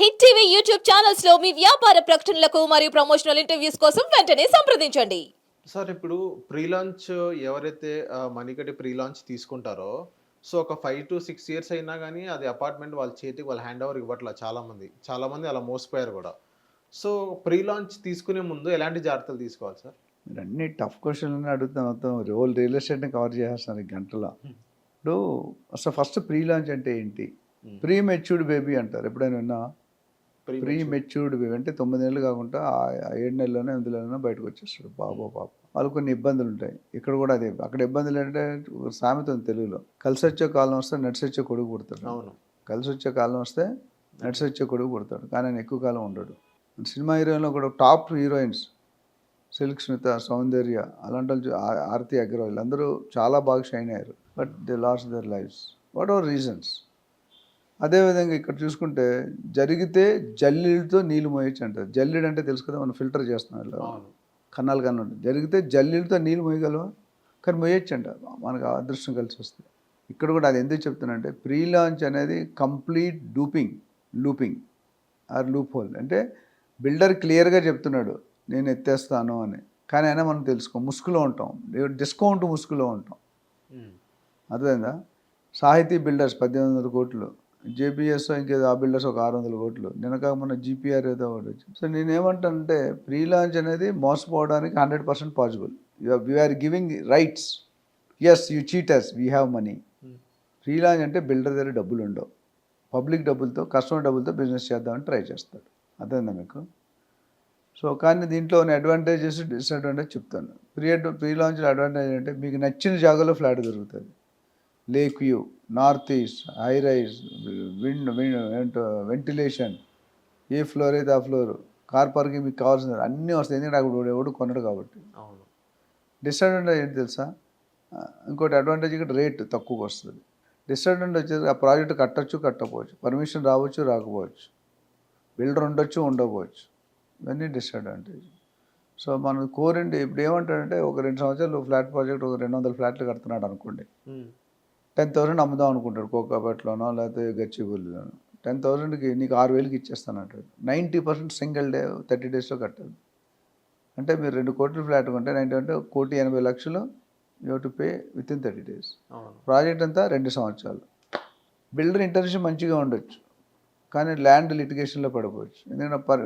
Hit TV YouTube ఛానల్స్లో మీ వ్యాపార ప్రకటనలకు మరియు ప్రమోషనల్ ఇంటర్వ్యూస్ కోసం వెంటనే సంప్రదించండి. సార్ ఇప్పుడు ప్రీ లాంచ్ ఎవరైతే మనీ కట్టి ప్రీ లాంచ్ తీసుకుంటారో సో ఒక ఫైవ్ టు సిక్స్ ఇయర్స్ అయినా కానీ అది అపార్ట్మెంట్ వాళ్ళ చేతికి వాళ్ళ హ్యాండ్ ఓవర్ ఇవ్వట్లా చాలా మంది చాలా మంది అలా మోసపోయారు కూడా. సో ప్రీ లాంచ్ తీసుకునే ముందు ఎలాంటి జాగ్రత్తలు తీసుకోవాలి సార్? మీరు అన్ని టఫ్ క్వశ్చన్లు అడుగుతాం మొత్తం. రోల్ రియల్ ఎస్టేట్ని కవర్ చేసేస్తున్నారు ఈ గంటలో ఇప్పుడు అసలు ఫస్ట్ ప్రీ లాంచ్ అంటే ఏంటి? ప్రీ మెచ్యూర్డ్ బేబీ అంటారు. ఎప్పుడైనా విన్నా? ప్రీ మెచ్యూర్డ్ బేబీ అంటే తొమ్మిది నెలలు కాకుండా ఏడు నెలలోనే ఎనిమిది నెలలోనే బయటకు వచ్చేస్తాడు బాబో పాప వాళ్ళు కొన్ని ఇబ్బందులు ఉంటాయి. ఇక్కడ కూడా అదే. అక్కడ ఇబ్బందులు ఏంటంటే సామెత ఉంది తెలుగులో. కలిసి వచ్చే కాలం వస్తే నడిచి వచ్చే కొడుకు పుడతాడు. అవును. కలిసి వచ్చే కాలం వస్తే నడిచి వచ్చే కొడుకు పుడతాడు. కానీ ఆయన ఎక్కువ కాలం ఉండడు. సినిమా హీరోయిన్లో కూడా టాప్ హీరోయిన్స్. సిల్క్ స్మిత సౌందర్య అలాంటి వాళ్ళు ఆరతి అగ్రవాల్ అందరూ చాలా బాగా షైన్ అయ్యారు. But they lose their lives what are reasons? అదేవిధంగా ఇక్కడ చూసుకుంటే జరిగితే జల్లిడితో నీళ్ళు మోయొచ్చు అంటారు. జల్లిడు అంటే తెలుసు కదా మనం ఫిల్టర్ చేస్తున్నాం ఇలా కన్నాలు కన్నా ఉంటుంది జరిగితే జల్లిడితో నీళ్ళు మోయగలవా? కానీ మోయొచ్చు అంట. మనకు అదృష్టం కలిసి వస్తే. ఇక్కడ కూడా అది ఎందుకు చెప్తున్నానంటే ప్రీ లాంచ్ అనేది complete duping looping or loophole. అంటే బిల్డర్ క్లియర్గా చెప్తున్నాడు నేను ఎత్తేస్తాను అని. కానీ అయినా మనం తెలుసుకో ముసుగులో ఉంటాం. డిస్కౌంట్ ముసుగులో ఉంటాం. అర్థమైందా? సాహితీ బిల్డర్స్ పద్దెనిమిది వందల కోట్లు. జేబీఎస్ ఇంకేదో ఆ బిల్డర్స్ ఒక ఆరు వందల కోట్లు నిన్నక మన జీపీఆర్ ఏదో ఒకటి వచ్చింది. సో నేనేమంటానంటే ప్రీ లాంచ్ అనేది మోసపోవడానికి hundred percent possible we are giving rights. Yes you cheaters we have money. Pre launch అంటే బిల్డర్ దగ్గర డబ్బులు ఉండవు. పబ్లిక్ డబ్బులతో కస్టమర్ డబ్బులతో బిజినెస్ చేద్దామని ట్రై చేస్తాడు. అర్థమైందా మీకు? సో కానీ దీంట్లో ఉన్న అడ్వాంటేజెస్ డిసడ్వాంటేజ్ చెప్తాను. ప్రీ ప్రీ లాంచ్ అడ్వాంటేజ్ అంటే మీకు నచ్చిన జాగాలో ఫ్లాట్ దొరుకుతుంది. Lake view north east high rise wind wind ventilation ఏ ఫ్లోర్ అయితే ఆ ఫ్లోర్ కార్ పార్కింగ్ మీకు కావాల్సిన అన్నీ వస్తాయి. ఎందుకంటే అక్కడ ఎవడు కొనడు కాబట్టి. అవును. డిసడ్వాంటేజ్ ఏంటి తెలుసా? ఇంకోటి అడ్వాంటేజ్ ఇక్కడ రేట్ తక్కువకి వస్తుంది. డిసడ్వాంటేజ్ వచ్చేసి ఆ ప్రాజెక్ట్ కట్టొచ్చు కట్టకపోవచ్చు. పర్మిషన్ రావచ్చు రాకపోవచ్చు. బిల్డర్ ఉండొచ్చు ఉండకపోవచ్చు. ఇవన్నీ డిసడ్వాంటేజ్ సో మనం కోరండి ఇప్పుడు ఏమంటాడంటే ఒక రెండు సంవత్సరాలు ఫ్లాట్ ప్రాజెక్ట్ ఒక రెండు వందల ఫ్లాట్లు కడుతున్నాడు అనుకోండి. టెన్ థౌసండ్ అమ్ముదాం అనుకుంటాడు కోకాపేటలోనో లేకపోతే గచ్చిబౌలిలోనో. టెన్ థౌసండ్కి నీకు ఆరు వేలకి ఇచ్చేస్తాను అంటాడు ninety percent single day thirty డేస్లో కట్టాలి. అంటే మీరు రెండు కోట్ల ఫ్లాట్ కొంటే నైంటీ అంటే కోటి ఎనభై లక్షలు you to pay within thirty days. Project అంతా రెండు సంవత్సరాలు. బిల్డర్ ఇంటర్నేషన్ మంచిగా ఉండొచ్చు కానీ ల్యాండ్ లిటిగేషన్లో పడిపోవచ్చు. ఎందుకంటే పర్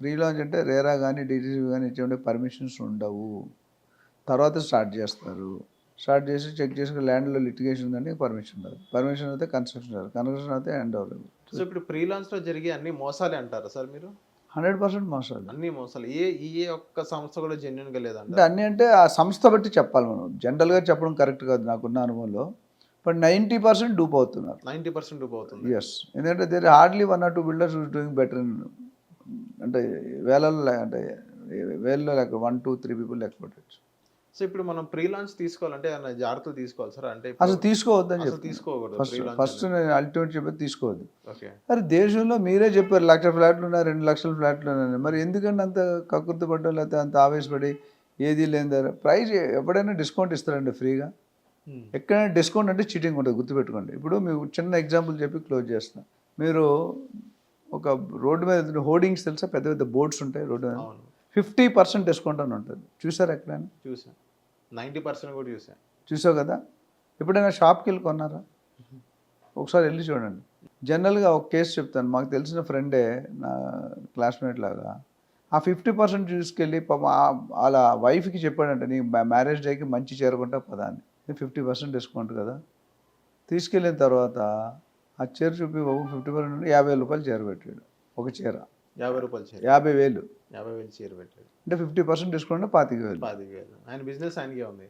ప్రీ లాంచ్ అంటే రేరా కానీ డీటీసీ కానీ ఇచ్చే పర్మిషన్స్ ఉండవు. తర్వాత స్టార్ట్ చేస్తారు. స్టార్ట్ చేసి చెక్ చేసి ల్యాండ్లో లిటిగేషన్ ఉందంటే పర్మిషన్ రాదు పర్మిషన్ అయితే కన్స్ట్రక్షన్ రాదు. కన్స్ట్రక్షన్ అయితే హ్యాండ్ ఓవర్ సో ఇప్పుడు ప్రీ లాంచ్లో జరిగే అన్ని మోసాలే అంటారా సార్ మీరు? హండ్రెడ్ పర్సెంట్ మోసాలు. అన్ని మోసాలు. ఏ ఏ ఒక్క సంస్థ కూడా జెన్యున్గా అంటే లేదంట అన్నీ అంటే ఆ సంస్థ బట్టి చెప్పాలి మనం. జనరల్గా చెప్పడం కరెక్ట్ కాదు నాకున్న అనుభవంలో. బట్ నైంటీ పర్సెంట్ డూప్ అవుతున్నారు. నైన్టీ పర్సెంట్ అవుతుంది. ఎస్ ఎందుకంటే there hardly one or two builders doing better అంటే వేలలో లే- అంటే వేలలో లెక్క వన్ టూ త్రీ పీపుల్ లెక్క పెట్టచ్చు సో ఇప్పుడు మనం ప్రీ లాంచ్ తీసుకోవాలంటే ఏమైనా జాగ్రత్తలు తీసుకోవాలి సార్? అంటే అసలు తీసుకోవద్దని చెప్పి తీసుకోకూడదు ఫస్ట్ నేను అల్టిమేట్ చెప్పేది తీసుకోవద్దు. ఓకే. మరి దేశంలో మీరే చెప్పారు లక్ష ఫ్లాట్లు ఉన్నాయి రెండు లక్షల ఫ్లాట్లు ఉన్నాయి మరి ఎందుకంటే అంత కకృతి పడ్డం లేకపోతే అంత ఆవేశపడి ఏది లేని ప్రైస్ ఎప్పుడైనా డిస్కౌంట్ ఇస్తారండి ఫ్రీగా ఎక్కడైనా డిస్కౌంట్ అంటే చీటింగ్ ఉంటుంది గుర్తుపెట్టుకోండి. ఇప్పుడు మీకు చిన్న ఎగ్జాంపుల్ చెప్పి క్లోజ్ చేస్తున్నా. మీరు ఒక రోడ్డు మీద హోర్డింగ్స్ తెలుసా? పెద్ద పెద్ద బోర్డ్స్ ఉంటాయి రోడ్డు మీద. ఫిఫ్టీ పర్సెంట్ డిస్కౌంట్ అని ఉంటుంది. చూసారు ఎక్కడైనా? చూసా. నైన్టీ పర్సెంట్ కూడా చూసాను చూసావు కదా? ఎప్పుడైనా షాప్కి వెళ్ళి కొన్నారా? ఒకసారి వెళ్ళి చూడండి. జనరల్గా ఒక కేసు చెప్తాను. మాకు తెలిసిన ఫ్రెండే నా క్లాస్మేట్ లాగా. ఆ ఫిఫ్టీ పర్సెంట్ తీసుకెళ్ళి పాపం వాళ్ళ వైఫ్కి చెప్పాడంట నీ మ్యారేజ్ డేకి మంచి చేరుకుంటా పదా అని. ఫిఫ్టీ పర్సెంట్ డిస్కౌంట్ కదా? తీసుకెళ్ళిన తర్వాత ఆ చీర చూపి బాబు ఫిఫ్టీ పర్సెంట్ యాభై రూపాయలు చీర పెట్టాడు ఒక చీర. యాభై రూపాయలు చీర యాభై వేలు. యాభై వేలు చీర పెట్టాడు. అంటే ఫిఫ్టీ పర్సెంట్ డిస్కౌంట్ పాతిక వేలు. పది వేలు. ఆయన బిజినెస్ ఆయనకే ఉంది.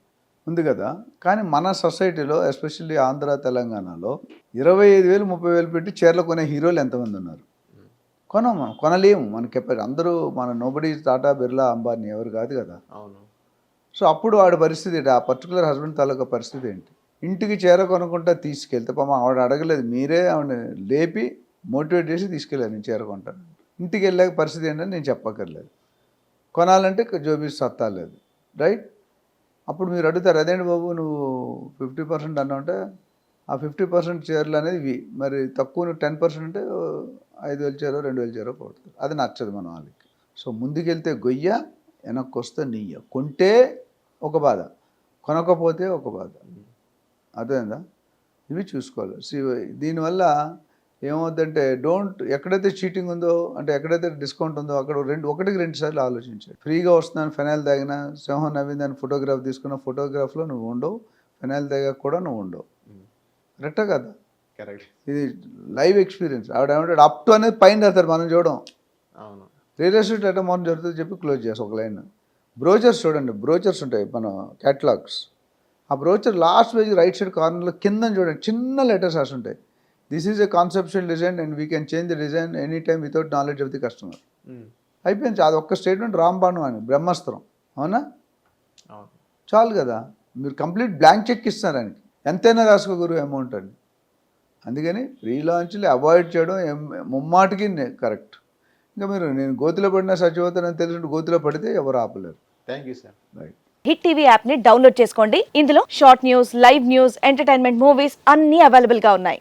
ఉంది కదా. కానీ మన సొసైటీలో ఎస్పెషల్లీ ఆంధ్ర తెలంగాణలో ఇరవై ఐదు వేలు ముప్పై వేలు పెట్టి చీరలు కొనే హీరోలు ఎంతమంది ఉన్నారు? కొనం మనం కొనలేము. మన కెపాసిటీ అందరూ మన నోబడి టాటా బిర్లా అంబానీ ఎవరు కాదు కదా. అవును. సో అప్పుడు వాడి పరిస్థితి ఏంటి? ఆ పర్టికులర్ హస్బెండ్ తాలూకా పరిస్థితి ఏంటి? ఇంటికి చీర కొనుక్కుంటా తీసుకెళ్తే పాపం ఆవిడ అడగలేదు. మీరే ఆవిడ లేపి మోటివేట్ చేసి తీసుకెళ్ళారు నేను చీర కొంటాను ఇంటికి వెళ్ళాక పరిస్థితి ఏంటని నేను చెప్పక్కర్లేదు. కొనాలంటే జోబీ సత్తా లేదు. రైట్? అప్పుడు మీరు అడుగుతారు అదేంటి బాబు నువ్వు ఫిఫ్టీ పర్సెంట్ అన్నావుంటే ఆ ఫిఫ్టీ పర్సెంట్ చీరలు అనేది మరి తక్కువ టెన్ పర్సెంట్ అంటే ఐదు వేలు చీరో రెండు వేలు చీరో పడుతుంది. అది నచ్చదు మన వాళ్ళకి. సో ముందుకెళ్తే గొయ్య వెనక్కి వస్తే నెయ్య. కొంటే ఒక బాధ కొనకపోతే ఒక బాధ. అర్థమైందా? ఇవి చూసుకోవాలి. దీనివల్ల ఏమవుతుందంటే డోంట్ ఎక్కడైతే చీటింగ్ ఉందో అంటే ఎక్కడైతే డిస్కౌంట్ ఉందో అక్కడ రెండు ఒకటికి రెండు సార్లు ఆలోచించాడు ఫ్రీగా వస్తున్నాను ఫెనాయిల్ తాగినా సింహం నవ్విందని ఫోటోగ్రాఫ్ తీసుకున్న ఫోటోగ్రాఫ్లో నువ్వు ఉండవు ఫెనాయిల్ తాగాక కూడా నువ్వు ఉండవు. కరెక్టా కదా? కరెక్ట్ ఇది లైవ్ ఎక్స్పీరియన్స్ ఆవిడ ఏమంటాడు అప్ టు అనేది పైన రాస్తారు మనం చూడడం. అవును. రియల్ ఎస్టేట్ ఎట్లా మనం జరుగుతుంది చెప్పి క్లోజ్ చేస్తాం ఒక లైన్. బ్రోచర్స్ చూడండి బ్రోచర్స్ ఉంటాయి మన క్యాటలాగ్స్ ఆ brochure last page right side కార్నర్లో కింద చూడండి చిన్న లెటర్స్ రాసి ఉంటాయి. This is a conceptual design and we can change the design any time without knowledge of the customer. అయిపోయింది అది ఒక్క స్టేట్మెంట్ రాంబాణు అని బ్రహ్మాస్త్రం. అవునా? చాలు కదా. మీరు కంప్లీట్ బ్లాంక్ చెక్ ఇస్తారు ఆయనకి. ఎంతైనా రాసుకోగరు అమౌంట్ అని. అందుకని రీలాంచ్లు అవాయిడ్ చేయడం ముమ్మాటికి కరెక్ట్ ఇంకా మీరు నేను గోతిలో పడినా సచివతనని తెలిసిన గోతిలో పడితే ఎవరు ఆపలేరు. Thank you sir right Hit TV యాప్ని డౌన్లోడ్ చేసుకోండి. ఇందులో short news live news entertainment movies అన్ని అవైలబుల్గా ఉన్నాయి.